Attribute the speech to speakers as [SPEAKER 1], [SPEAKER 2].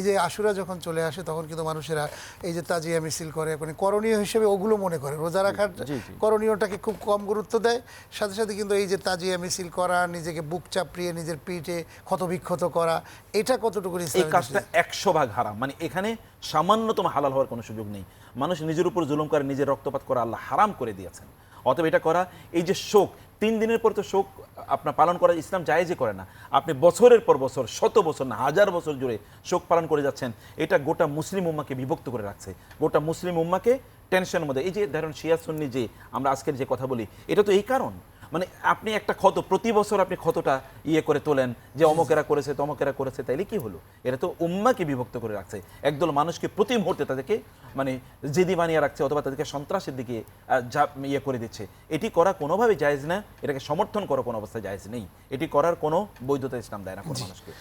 [SPEAKER 1] এই যে আশুরা যখন চলে আসে তখন কিন্তু মানুষেরা এই যে তাজিয়া মিছিল করে মানে করণীয় হিসেবে ওগুলো মনে করে। রোজা রাখার। করণীয়টাকে খুব কম গুরুত্ব দেয়। সাথে সাথে কিন্তু এই যে তাজিয়া মিছিল করা নিজেকে বুক চাপড়িয়ে নিজের পিঠে ক্ষতবিক্ষত করা এটা কতটুকু
[SPEAKER 2] এই কাজটা একশো ভাগ হারাম। মানে এখানে সামান্যতম হালাল হওয়ার কোনো সুযোগ নেই। মানুষ নিজের উপর জুলুম করে নিজের রক্তপাত করা আল্লাহ হারাম করে দিয়েছেন। অতএব এটা করা, এই যে শোক, তিন দিনের পর তো শোক আপনার পালন করা ইসলাম জায়েজই করে না। আপনি বছরের পর বছর, শত বছর না, হাজার বছর জুড়ে শোক পালন করে যাচ্ছেন, এটা গোটা মুসলিম উম্মাকে বিভক্ত করে রাখছে। গোটা মুসলিম উম্মাকে টেনশনের মধ্যে, এই যে ধরুন শিয়া সুন্নি যে, আমরা আজকের যে কথা বলি, এটা তো এই কারণ। মানে আপনি একটা ক্ষত প্রতি বছর আপনি ক্ষতটা ইয়ে করে তোলেন যে অমকেরা করেছে তমকেরা করেছে তাইলে কি হলো? এটা তো উম্মাকে বিভক্ত করে রাখছে। একদল মানুষকে প্রতি মুহূর্তে তাদেরকে মানে জেদি বানিয়ে রাখছে অথবা তাদেরকে সন্ত্রাসের দিকে ইয়ে করে দিচ্ছে। এটি করা কোনোভাবে যায়জ না এটাকে সমর্থন করা কোনো অবস্থায় জায়েজ নেই। এটি করার কোনো বৈধতা ইসলাম দেয় না কোনো মানুষকে।